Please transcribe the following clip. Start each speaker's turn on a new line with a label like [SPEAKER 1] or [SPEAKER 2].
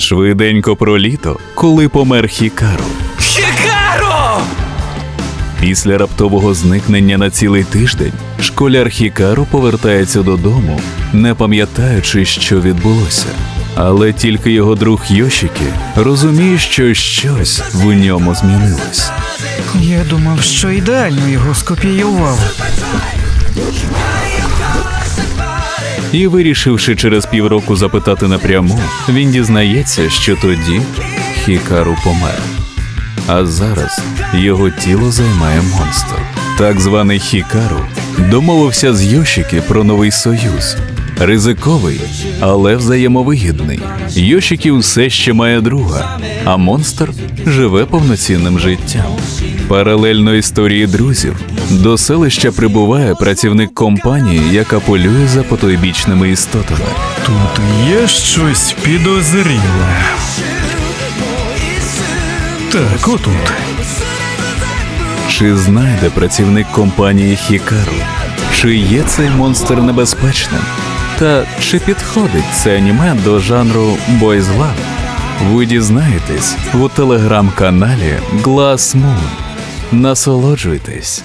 [SPEAKER 1] Швиденько про літо, коли помер Хікару.
[SPEAKER 2] Хікаро!
[SPEAKER 1] Після раптового зникнення на цілий тиждень школяр Хікару повертається додому, не пам'ятаючи, що відбулося. Але тільки його друг Йошікі розуміє, що щось в ньому змінилось.
[SPEAKER 3] Я думав, що ідеально його скопіював.
[SPEAKER 1] І вирішивши через півроку запитати напряму, він дізнається, що тоді Хікару помер. А зараз його тіло займає монстр. Так званий Хікару домовився з Йошіки про новий союз. Ризиковий, але взаємовигідний. Йошікі все ще має друга, а монстр живе повноцінним життям. Паралельно історії друзів до селища прибуває працівник компанії, яка полює за потойбічними істотами.
[SPEAKER 3] Тут є щось підозріле. Так, отут.
[SPEAKER 1] Чи знайде працівник компанії Хікару? Чи є цей монстр небезпечним? Та чи підходить це аніме до жанру Love? Ви дізнаєтесь у телеграм-каналі Glass Moon. Насолоджуйтесь!